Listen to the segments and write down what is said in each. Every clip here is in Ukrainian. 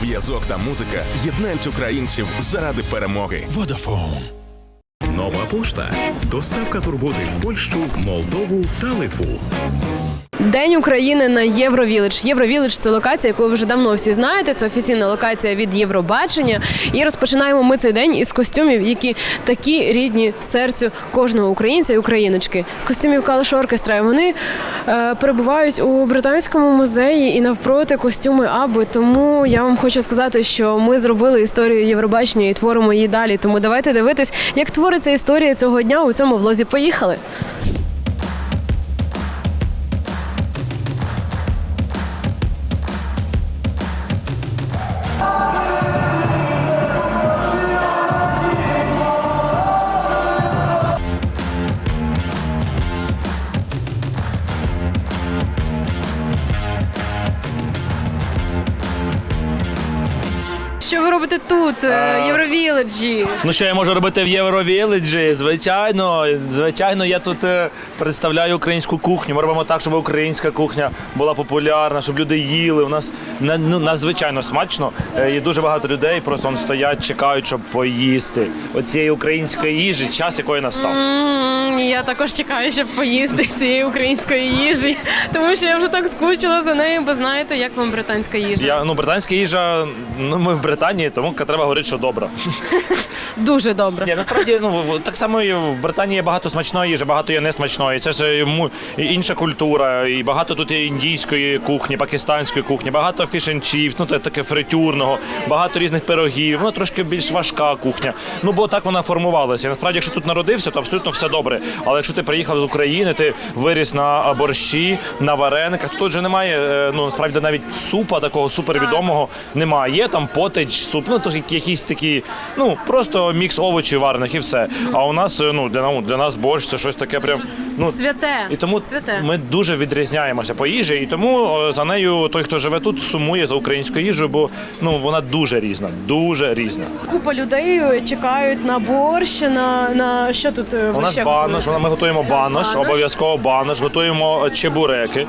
Зв'язок та музика єднають українців заради перемоги. Vodafone. Нова пошта. Доставка турботи в Польщу, Молдову та Литву. День України на Євровіледж. Євровіледж це локація, яку ви вже давно всі знаєте. Це офіційна локація від Євробачення. І розпочинаємо ми цей день із костюмів, які такі рідні серцю кожного українця і україночки. З костюмів Калиш Оркестра. Вони е, перебувають у британському музеї і навпроти костюми Аби. Тому я вам хочу сказати, що ми зробили історію Євробачення і творимо її далі. Тому давайте дивитись, як твориться історія цього дня у цьому влозі. Поїхали. Що тут, е, Євровіледжі? Ну що я можу робити в Євровіледжі? Звичайно, звичайно, я тут е, представляю українську кухню. Ми робимо так, щоб українська кухня була популярна, щоб люди їли. У нас ну, надзвичайно смачно. Е, І дуже багато людей просто он стоять, чекають, щоб поїсти. Оцієї української їжі, час якої настав. Я також чекаю, щоб поїсти цієї української їжі, тому що я вже так скучила за нею, бо знаєте, як вам британська їжа. Я ну британська їжа. Ну ми в Британії, тому треба говорити, що добра. Дуже добре. Ні, насправді ну так само і в Британії є багато смачної їжі, багато є несмачної. Це ж е, інша культура, і багато тут є індійської кухні, пакистанської кухні, багато фішн-чіпс, ну те таке фритюрного, багато різних пирогів. Ну трошки більш важка кухня. Ну бо так вона формувалася. І Насправді, якщо тут народився, то абсолютно все добре. Але якщо ти приїхав з України, ти виріс на борщі, на варениках, то тут вже немає. е, Ну насправді навіть супа такого супервідомого немає. Є там потич, суп, ну то якісь такі, ну просто мікс овочів варених і все. А у нас е, ну для нам для нас борщ це щось таке прям ну Святе. і тому Святе. ми дуже відрізняємося по їжі, і тому е, за нею той, хто живе тут, сумує за українською їжею, бо ну вона дуже різна, дуже різна. Купа людей чекають на борщ, на, на що тут е, У нас ще банош, ми готуємо банош, обов'язково банош, готуємо е, чебуреки.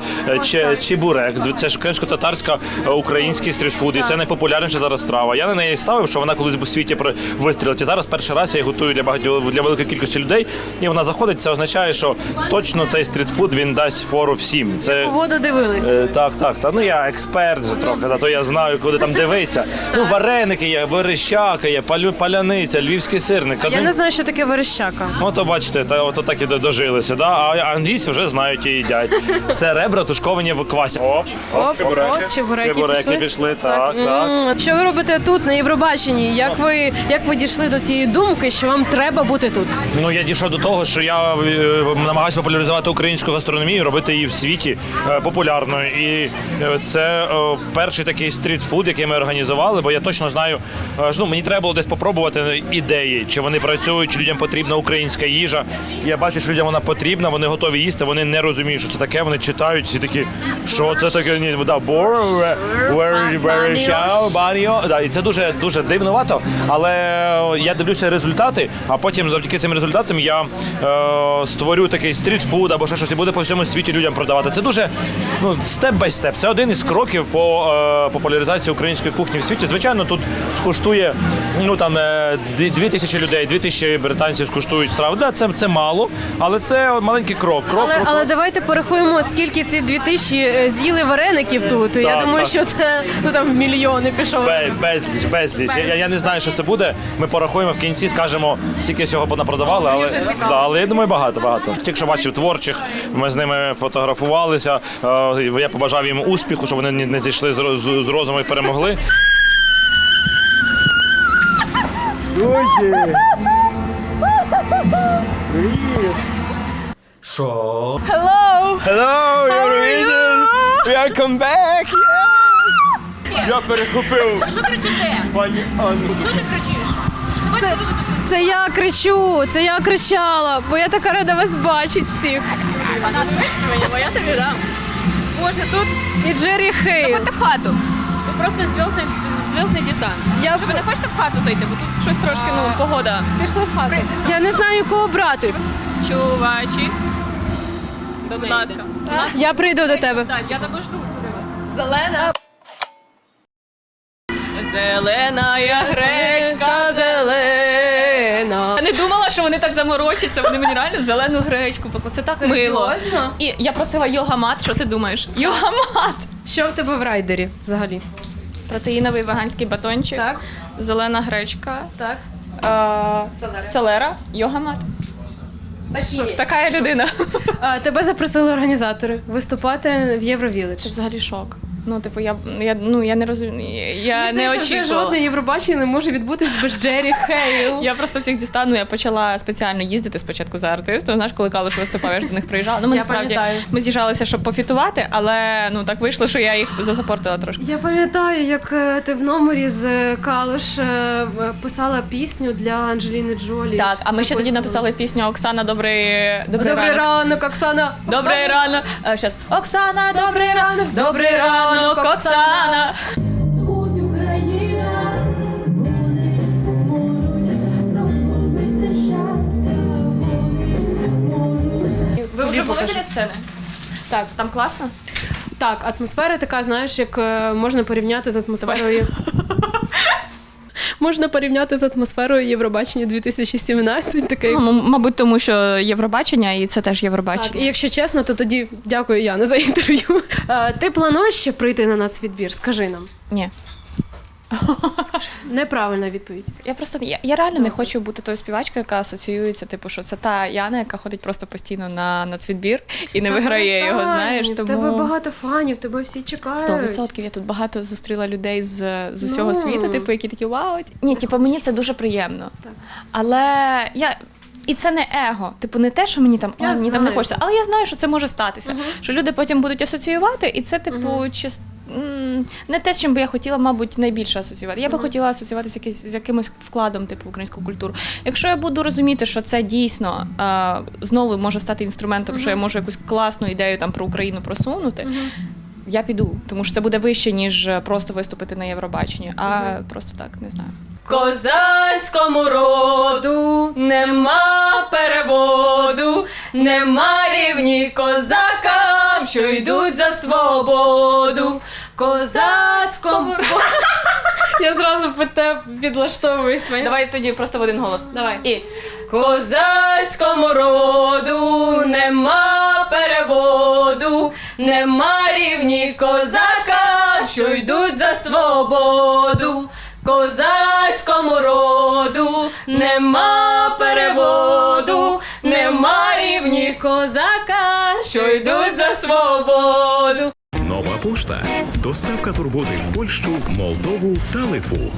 Е, чебурек, це ж кримсько-татарська е, український стрітфуд, і це найпопулярніша зараз страва. Я на неї ставив, що вона колись у світі вистрілить. І зараз перший раз я її готую для багатьох для великої кількості людей. І вона заходить. Це означає, що точно цей стрітфуд він дасть фору всім. Це Воду дивились. Е, Так, так. Та ну я експерт же трохи, та то я знаю, куди там дивитися. Ну, вареники є, верещака є, палю, паляниця, львівський сирник. Я не знаю, що таке верещака. Ото бачите, та ото так і дожилися. Да? А англійці вже знають і їдять. Це ребра тушковані в квасі. Оп, Оп, оп, чебуреки, Чебуреки пішли. пішли, так, так. Що ви робите тут на Євробаченні? Як ви як ви дійшли до цієї думки, що вам треба бути тут? Ну я дійшов до того, що я е, намагаюся популяризувати українську гастрономію, робити її в світі е, популярною. І е, це перший такий стрітфуд, який ми організували, бо я точно знаю, ну, мені треба було десь попробувати ідеї, чи вони працюють, чи людям потрібна українська їжа. Я бачу, що людям вона потрібна, вони готові їсти, вони не розуміють, що це таке. Вони читають всі такі, що це таке ні, да, бор, баніо. І це дуже дуже дивновато. Але я дивлюся результати, а потім завдяки цим результатам я е, створю такий стрітфуд або ще щось і буде по всьому світі людям продавати. Це дуже ну степ бай степ. Це один із кроків по е, популяризації української кухні в світі. Звичайно, тут скуштує ну там е, дві, тисячі людей, дві тисячі британців скуштують страву. Да, це, це мало, але це маленький крок. Крок, Але, крок, але давайте порахуємо, скільки ці дві тисячі е, з'їли вареників тут. Я думаю, так. що це ну там мільйони пішов. Бе- Безліч, безліч. Я, я- я не знаю, що це буде. Ми порахуємо в кінці, скажемо, скільки всього понапродавали, але, да, але я думаю, багато, багато. Тільки що бачив творчих, ми з ними фотографувалися. Е, Я побажав їм успіху, щоб вони не не зійшли з роз- з розуму і перемогли. Hello! Hello, Eurovision! Welcome back! Yes! Я перехопив Що кричите? пані Анну. Що ти кричиш? Ти ж не бачиш, Це, що люди тут це я кричу, це я кричала, бо я така рада вас бачить всіх. вона своєму, я тобі дам. Боже, тут і Джері Хейл. Заходьте в хату. Тут просто зв'язний, зв'язний десант. Я ви не хочете в хату зайти, бо тут щось трошки, ну, погода. пішла в хату. Я не знаю, кого брати. Чувачі. Будь ласка. Я прийду до тебе. Так, я тебе жду. Зелена. Зелена я Гречка зелена. Я не думала, що вони так заморочаться. Вони мені реально зелену гречку поклали. Це так мило. Серйозно? І я просила йогамат. Що ти думаєш? Йогамат! Що в тебе в райдері взагалі? Протеїновий веганський батончик, Так. зелена гречка, Так. е, Селера. селера, йогамат. Така я людина. А, тебе запросили організатори виступати в Євровілич. Це взагалі шок. Ну, типу, я, я, ну, я не розумію. Я не очікувала. жодне Євробачення не може відбутись без Джері Хейл. Я просто всіх дістану. Я почала спеціально їздити спочатку за артистом. Знаєш, коли Калуш виступав, я ж до них приїжджала. Ну, ми Я насправді пам'ятаю. ми з'їжджалися, щоб пофітувати, але ну так вийшло, що я їх засапортила трошки. Я пам'ятаю, як е, ти в номері з е, Калуш е, писала пісню для Анджеліни Джолі. Так, а ми ще тоді написали пісню Оксана Добрий Добрий, Добрий ранок. ранок, Оксана. Добрий ранок. Щас. Оксана, добрий ранок, добрий ранок, Оксана. Звуть Україна, вони можуть розбомбити щастя, вони можуть. Ви вже були біля сцени? Так, Там класно? так, атмосфера така, знаєш, як е, можна порівняти з атмосферою. Можна порівняти з атмосферою Євробачення 2017. Таке, Ну, м- мабуть, тому що Євробачення, і це теж Так, Євробачення. і якщо чесно, то тоді дякую Яна за інтерв'ю. Е, Ти плануєш ще прийти на нацвідбір? Скажи нам. Ні. Неправильна відповідь. Я просто я, я реально не хочу бути тою співачкою, яка асоціюється, типу, що це та Яна, яка ходить просто постійно на нацвідбір і не виграє його. Знаєш, В тому тебе багато фанів, тебе всі чекають. Сто відсотків я тут багато зустріла людей з, з усього Ну. світу, типу, які такі вау. Ні, типу, мені це дуже приємно. Так. Але я. І це не его. Типу, не те, що мені там, «Ой, мені там не хочеться. Але я знаю, що це може статися. Що люди потім будуть асоціювати, і це, типу, чис... м, не те, з чим би я хотіла, мабуть, найбільше асоціювати. Я би хотіла асоціюватися з якимось вкладом, типу, в українську культуру. Якщо я буду розуміти, що це дійсно е, знову може стати інструментом, що я можу якусь класну ідею там про Україну просунути. Я піду, тому що це буде вище, ніж е, просто виступити на Євробаченні, а просто так, не знаю. Козацькому роду нема переводу, нема рівні козакам, що йдуть за свободу. Козацькому роду. Я зразу під те підлаштовуюсь. Мені- Давай тоді просто в один голос. Давай. І Козацькому роду нема переводу, нема рівні козака, що йдуть за свободу. Козацькому роду нема переводу, нема рівні козака, що йдуть за свободу. Нова пошта. Доставка турботи в Польщу, Молдову та Литву.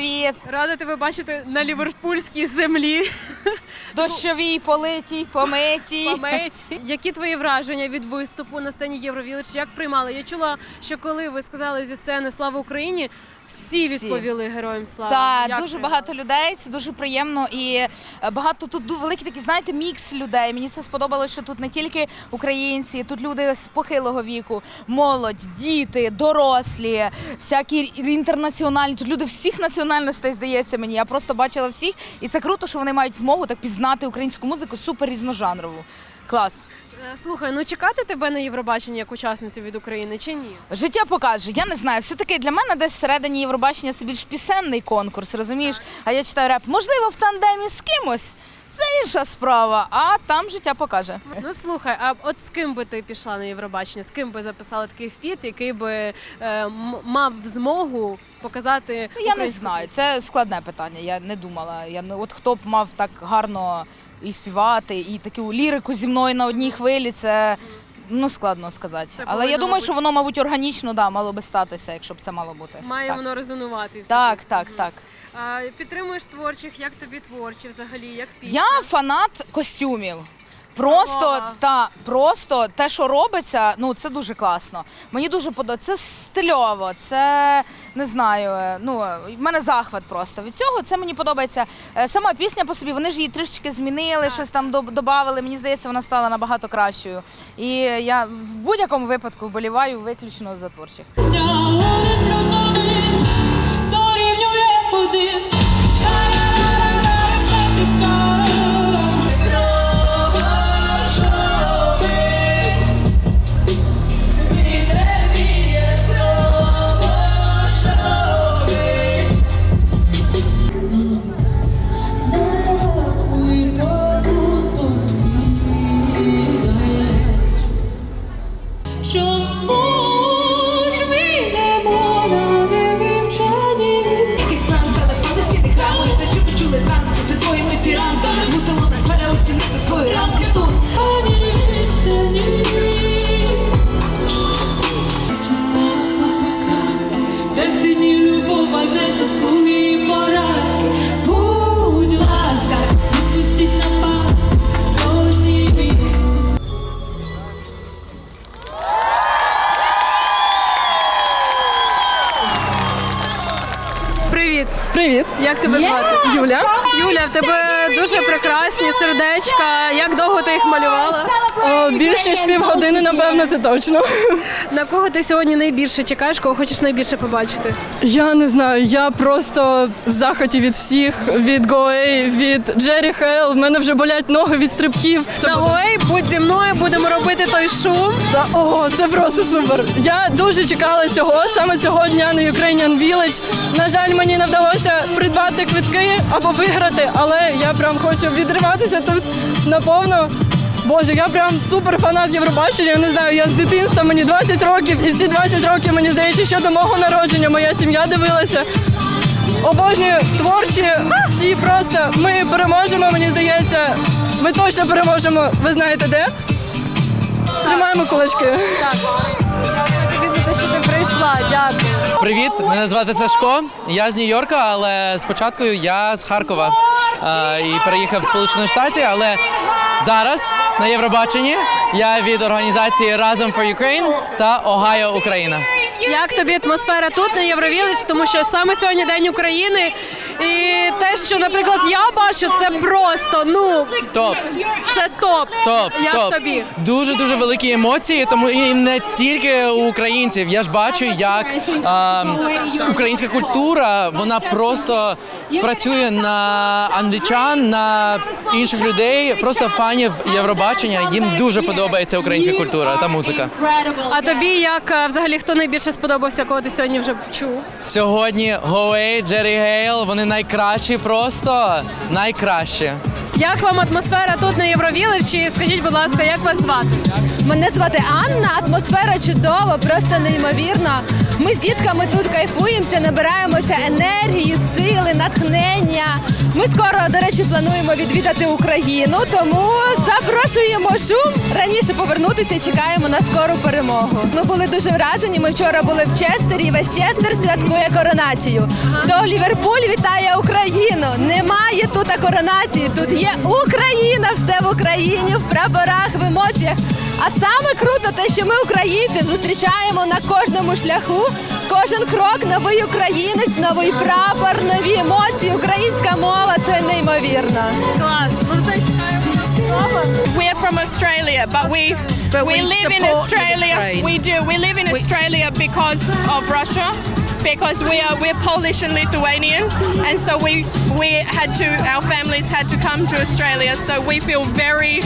Привіт! Рада тебе бачити на ліверпульській землі. Дощовій, политій, помитій. Пам'ять. Які твої враження від виступу на сцені Євровілич? Як приймали? Я чула, що коли ви сказали зі сцени Слава Україні, всі Всі. відповіли героям слава. Та Як дуже багато людей, це дуже приємно і е, багато тут ду- великий такий, знаєте, мікс людей. Мені це сподобалося, що тут не тільки українці, тут люди з похилого віку, молодь, діти, дорослі, всякі інтернаціональні. Тут люди всіх національностей здається мені. Я просто бачила всіх, і це круто, що вони мають змогу так пізнати українську музику супер різножанрову. Клас. Е, Слухай, ну чекати тебе на Євробачення як учасницю від України чи ні? Життя покаже. Я не знаю. Все таки для мене десь всередині Євробачення це більш пісенний конкурс, розумієш? А я читаю реп. Можливо, в тандемі з кимось. Це інша справа, а там життя покаже. Ну слухай, а от з ким би ти пішла на Євробачення? З ким би записала такий фіт, який би е, м- мав змогу показати? Ну, Я не українську знаю. Це складне питання. Я не думала. Я не от хто б мав так гарно і співати, і таку лірику зі мною на одній хвилі. Це ну складно сказати. Це Але я повинно, думаю, бути. що воно, мабуть, органічно да, мало би статися, якщо б це мало бути. Має так. воно резонувати. Так, так, так. А, підтримуєш творчих, як тобі творчі взагалі, як пісня? Я фанат костюмів. Просто та просто те, що робиться, ну це дуже класно. Мені дуже подобається. Це стильово, це не знаю. е, Ну в мене захват просто від цього. Це мені подобається. Е, Сама пісня по собі. Вони ж її трішечки змінили, щось там додавали. Мені здається, вона стала набагато кращою. І я в будь-якому випадку вболіваю виключно за творчих. Дорівнює один. Привіт! Як тебе звати? Юля. Юля, в тебе дуже прекрасні сердечка. Як довго ти їх малювала? О, більше ніж півгодини, напевно, це точно. На кого ти сьогодні найбільше чекаєш, кого хочеш найбільше побачити? Я не знаю, я просто в захваті від всіх, від Гоей, від Джері Хейл. В мене вже болять ноги від стрибків. Загой, будь зі мною, будемо робити той шум. Та, Ого, це просто супер. Я дуже чекала цього, саме цього дня на Ukrainian Village. На жаль, мені не вдалося придбати квитки або виграти, але я прям хочу відриватися тут наповно. Боже, я прям супер фанат Євробачення. Я не знаю, я з дитинства мені 20 років, і всі 20 років мені здається, що до мого народження моя сім'я дивилася. Обожнюю творчі, всі просто ми переможемо. Мені здається, ми точно переможемо. Ви знаєте де? Тримаємо кулачки. Тобі за те, що ти прийшла. Дякую. Привіт, мене звати Сашко. Я з Нью-Йорка, але спочатку я з Харкова і переїхав в Сполучені Штати. Але зараз на Євробаченні я від організації Разом for Ukraine та Огайо Україна. Як тобі атмосфера тут на Євровілич? Тому що саме сьогодні День України, і те, що, наприклад, я бачу, це просто ну Топ. це топ. Топ, Як топ. тобі? Дуже дуже великі емоції, тому і не тільки у українців. Я ж бачу, як а, українська культура вона просто працює на англічан, на інших людей, просто фанів Євробачення. Їм дуже подобається українська культура та музика. А тобі як е, взагалі хто найбільше сподобався, кого ти сьогодні вже чув? Сьогодні Гоей, Джері Гейл, вони найкращі, просто найкращі. Як вам атмосфера тут на Євровіличі? Скажіть, будь ласка, як вас звати? Мене звати Анна. Атмосфера чудова, просто неймовірна. Ми з дітками тут кайфуємося, набираємося енергії, сили, натхнення. Ми скоро, до речі, плануємо відвідати Україну, тому запрошуємо шум раніше повернутися. Чекаємо на скору перемогу. Ми були дуже вражені. Ми вчора були в Честері. Весь Честер святкує коронацію. То Ліверпуль вітає Україну. Немає тут коронації. Тут є Україна, все в Україні, в прапорах, в емоціях. А саме круто те, що ми українців зустрічаємо на кожному шляху. Кожен крок новий українець, новий прапор, нові емоції, українська мова це неймовірно. Клас. Ну все We are from Australia, but we we, live in Australia. We do. We live in Australia because of Russia, because we are we're Polish and Lithuanian, and so we we had to our families had to come to Australia. So we feel very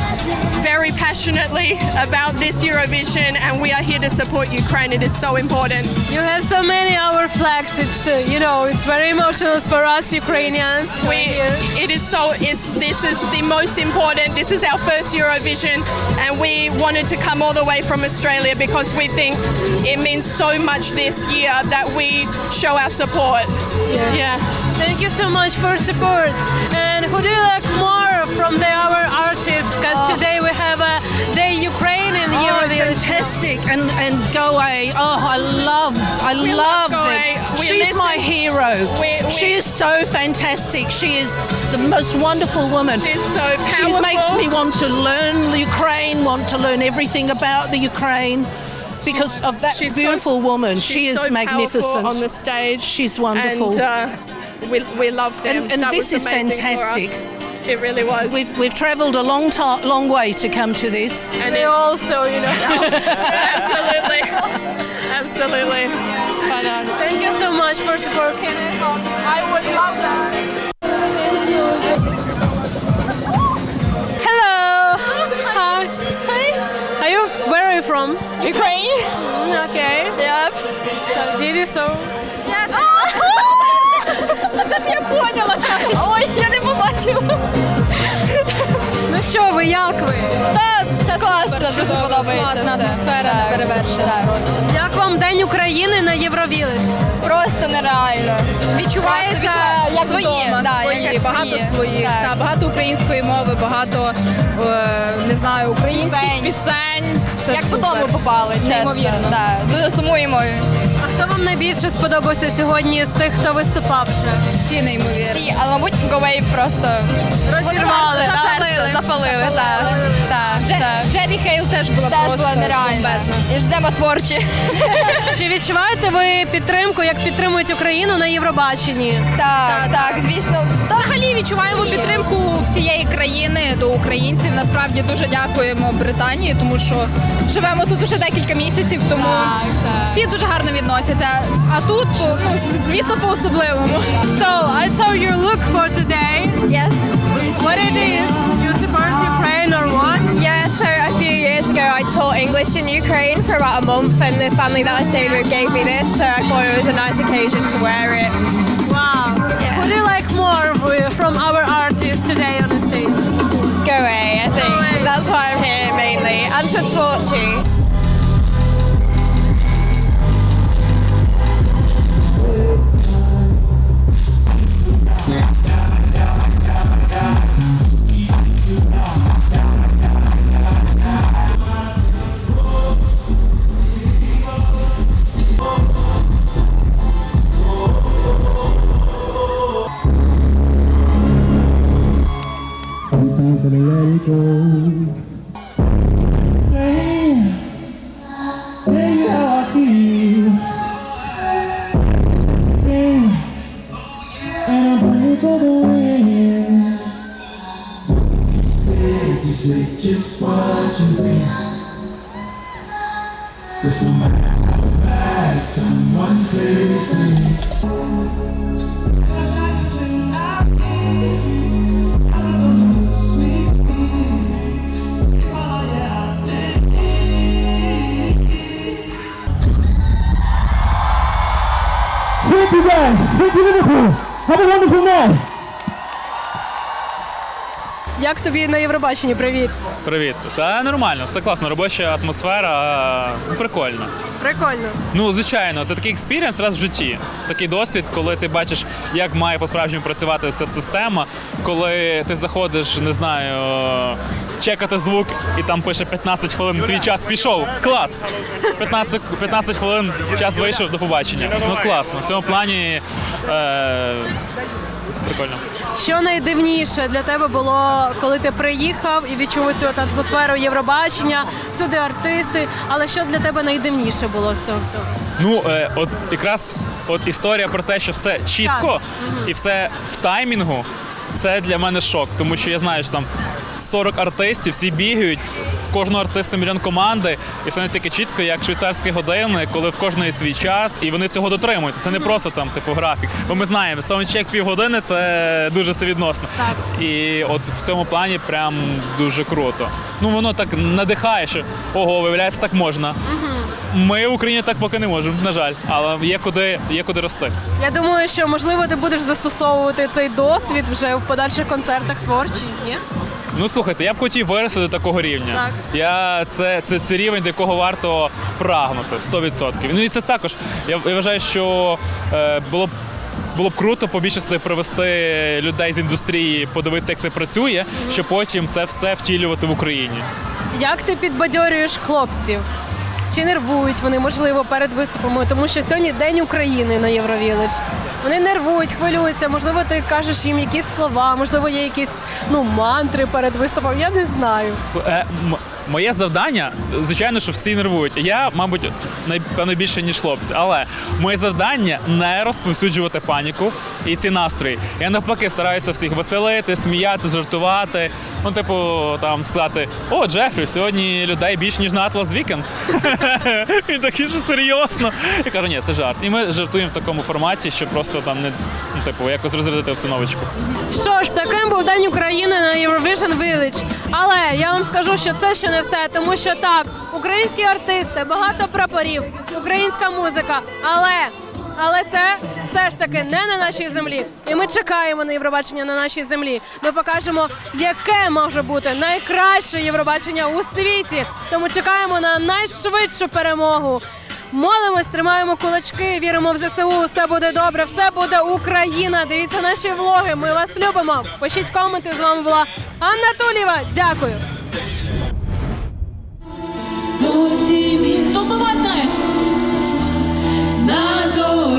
very passionately about this Eurovision, and we are here to support Ukraine. It is so important. You have so many our flags. It's uh, you know it's very emotional for us Ukrainians. We, it is so is this is the most important. This is our first Eurovision, and we wanted to come all the way from Australia because we think it means so much this year that we show our support. Yeah. Thank you so much for support. And who do you like more from the our artists? Because oh. today we have a Day Ukraine in oh, Eurovillage. fantastic and and go away. Oh, I love, I We love Go them. She's listen. my hero. We- we- she is so fantastic. She is the most wonderful woman. She's so powerful. She makes me want to learn the Ukraine, want to learn everything about the Ukraine. Because of that She's so- beautiful woman, she's she is so magnificent on the stage. She's wonderful. And uh, we, we loved him. And- and this is fantastic. It really was. We've we've travelled a long time, long way to come to this. and it also, you know, absolutely, absolutely. But uh, Thank you so much for supporting. I would love that. Ukraine. Mm, Okay. Yep. So, did you so? Це ж я поняла. Ой, я не побачила. Ну що ви, як ви? Та все класно, дуже подобається. Класна все. атмосфера Так, неперевершена так. просто. Як вам День України на Євровілич? Просто нереально. Відчувається як свої, вдома, да, свої, як багато свої. своїх, Так. та, багато української мови, багато е, не знаю, українських Пісень. пісень. Це Як супер. додому попали, чесно. Неймовірно. Да, дуже сумуємо. А хто вам найбільше сподобався сьогодні з тих, хто виступав вже? Всі неймовірні. Всі, але, мабуть, Говей просто Розірвали, за так? серце запалили. Так, так, так. Джері Хейл теж була Теж просто була нереальна. бомбезна. І ждемо творчі. Чи відчуваєте ви підтримку, як підтримують Україну на Євробаченні? Так, так, звісно. Взагалі відчуваємо підтримку всієї країни до українців. Насправді дуже дякуємо Британії, тому що живемо тут уже декілька місяців, тому всі дуже гарно відносяться. А тут, ну, звісно, по-особливому. So, I saw your look for today. English in Ukraine for about a month and the family that I stayed with gave me this, so I thought it was a nice occasion to wear it. Wow. Who do you like more from our artists today on the stage? Go away, I think. That's why I'm here mainly. And for Torchy. Thank you guys. Thank you Liverpool. Have a wonderful night. Як тобі на Євробаченні? Привіт. Привіт. Та нормально, все класно, робоча атмосфера, ну, прикольно. Прикольно. Ну, звичайно, це такий експірієнс раз в житті. Такий досвід, коли ти бачиш, як має по-справжньому працювати ця система, коли ти заходиш, не знаю, чекати звук, і там пише 15 хвилин, твій час пішов. Клац! 15, 15 хвилин, час вийшов до побачення. Ну класно. В цьому плані е, прикольно. Що найдивніше для тебе було, коли ти приїхав і відчув цю атмосферу Євробачення, всюди артисти. Але що для тебе найдивніше було з цього всього? Ну, е, от якраз от історія про те, що все чітко і все в таймінгу. Це для мене шок, тому що я знаю, що там 40 артистів, всі бігають, в кожного артиста мільйон команди, і все настільки чітко, як швейцарські години, коли в кожної свій час, і вони цього дотримуються. Це не просто там, типу, графік. Бо ми знаємо, саундчек півгодини це дуже все відносно. І от в цьому плані прям дуже круто. Ну воно так надихає, що ого, виявляється, так можна. Ми в Україні так поки не можемо, на жаль, але є куди, є куди рости. Я думаю, що можливо ти будеш застосовувати цей досвід вже в подальших концертах творчих, ні? Ну слухайте, я б хотів вирости до такого рівня. Так. Я це, це, це рівень, до якого варто прагнути 100%. Ну і це також. Я, я вважаю, що е, було б. Було б круто побільше сюди привести людей з індустрії, подивитися, як це працює, щоб потім це все втілювати в Україні. Як ти підбадьорюєш хлопців? Чи нервують вони, можливо, перед виступами, тому що сьогодні День України на Євровілич. Вони нервують, хвилюються. Можливо, ти кажеш їм якісь слова, можливо, є якісь ну мантри перед виступом. Я не знаю. Моє завдання, звичайно, що всі нервують. Я, мабуть, напевно більше, ніж хлопці. Але моє завдання не розповсюджувати паніку і ці настрої. Я навпаки стараюся всіх веселити, сміяти, жартувати. Ну, типу, там сказати: о, Джефрі, сьогодні людей більш ніж на Atlas Weekend. Він такий що серйозно. Я кажу, ні, це жарт. І ми жартуємо в такому форматі, щоб просто там не ну, типу, якось розрядити обстановочку. Що ж, таким був День України на Eurovision Village. Але я вам скажу, що це ще не все, тому що так, українські артисти, багато прапорів, українська музика, але. Але це все ж таки не на нашій землі. І ми чекаємо на Євробачення на нашій землі. Ми покажемо, яке може бути найкраще Євробачення у світі. Тому чекаємо на найшвидшу перемогу. Молимось, тримаємо кулачки, віримо в ЗСУ. Все буде добре, все буде Україна. Дивіться наші влоги. Ми вас любимо. Пишіть коменти. З вами була Анна Тулєва. Дякую. Nazo.